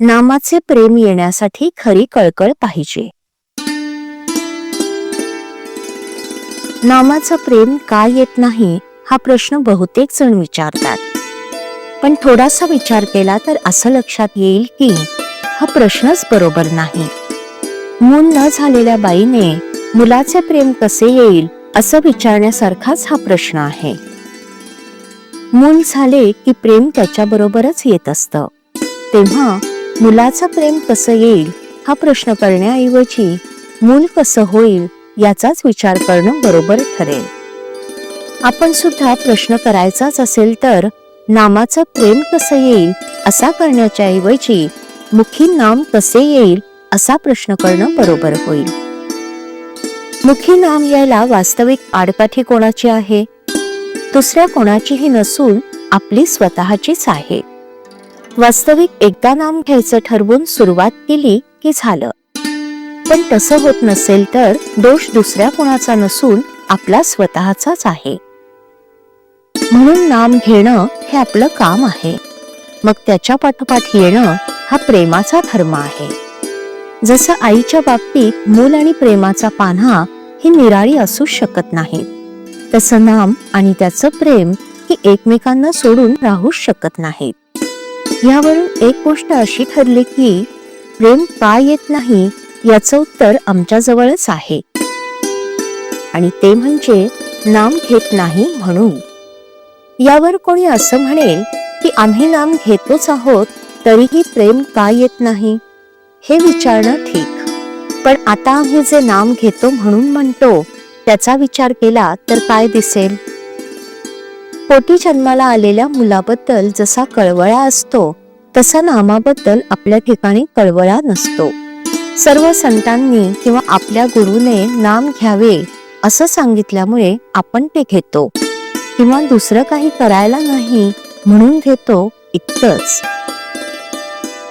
नामाचे प्रेम येण्यासाठी खरी कळकळ पाहिजे. नामाचं प्रेम का येत नाही हा प्रश्न बहुतेक जण विचारतात. पण थोडासा विचार केला तर असं लक्षात येईल की हा प्रश्नच बरोबर नाही. मूल न झालेल्या बाईने मुलाचे प्रेम कसे येईल असं विचारण्यासारखाच हा प्रश्न आहे. मूल झाले की प्रेम त्याच्याबरोबरच येत असतं. तेव्हा मुलाचं प्रेम कसं येईल हा प्रश्न करण्याऐवजी मूल कसं होईल याचाच विचार करणं बरोबर ठरेल. आपण सुद्धा प्रश्न करायचाच असेल तर नामाचं प्रेम कसं येईल असा करण्याच्या ऐवजी मुखी नाम कसे येईल असा प्रश्न करणं बरोबर होईल. मुखी नाम यायला वास्तविक आडकाठी कोणाची आहे? दुसऱ्या कोणाचीही नसून आपली स्वतःचीच आहे. वास्तविक एकदा नाम घ्यायचं ठरवून सुरुवात केली की झालं. पण तसं होत नसेल तर दोष दुसऱ्या कोणाचा नसून आपला स्वतःचाच आहे. म्हणून नाम घेणं हे आपलं काम आहे. मग त्याच्या पाठोपाठ येणं हा प्रेमाचा धर्म आहे. जसं आईच्या बाबतीत मूल आणि प्रेमाचा पान्हा ही निराळी असू शकत नाहीत. तसं नाम आणि त्याचं प्रेम ही एकमेकांना सोडून राहूच शकत नाहीत. यावरून एक गोष्ट अशी ठरली की प्रेम का येत नाही याचं उत्तर आमच्याजवळच आहे. आणि ते म्हणजे नाम घेत नाही म्हणून. यावर कोणी असं म्हणेल की आम्ही नाम घेतोच आहोत तरीही प्रेम का येत नाही? हे विचारणं ठीक. पण आता आम्ही जे नाम घेतो म्हणून म्हणतो त्याचा विचार केला तर काय दिसेल? पोटी जन्माला आलेल्या मुलाबद्दल जसा कळवळा असतो तसा नामाबद्दल आपल्या ठिकाणी कळवळा नसतो. सर्व संतांनी किंवा आपल्या गुरुने नाम घ्यावे असं सांगितल्यामुळे आपण ते घेतो. किंवा दुसरं काही करायला नाही म्हणून घेतो इतकंच.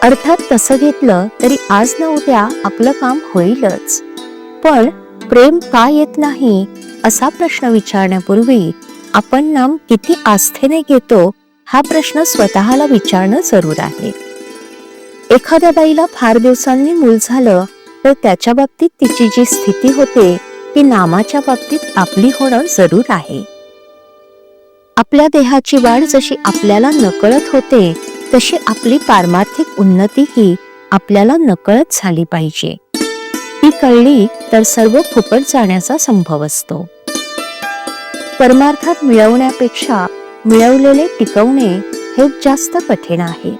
अर्थात तसं घेतलं तरी आज न उद्या आपलं काम होईलच. पण प्रेम का येत नाही असा प्रश्न विचारण्यापूर्वी आपण नाम किती आस्थेने घेतो हा प्रश्न स्वतःला विचारणं जरूर आहे. एखाद्या बाईला फार दिवसांनी मूल झालं तर त्याच्या बाबतीत तिची जी स्थिती होते ती नामाच्या बाबतीत आपली होणं जरूर आहे. आपल्या देहाची वाढ जशी आपल्याला नकळत होते तशी आपली पारमार्थिक उन्नती ही आपल्याला नकळत झाली पाहिजे. ती कळली तर सर्व फुकट जाण्याचा संभव असतो. परमार्थात मिळवण्यापेक्षा मिळवलेले टिकवणे हे जास्त कठीण आहे.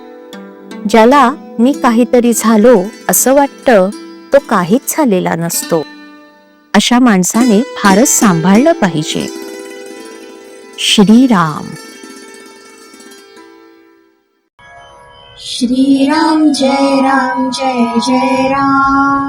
ज्याला मी काहीतरी झालो असं वाटतं तो काहीच झालेला नसतो. अशा माणसाने फारच सांभाळलं पाहिजे. श्रीराम. श्रीराम जय राम जय जय राम.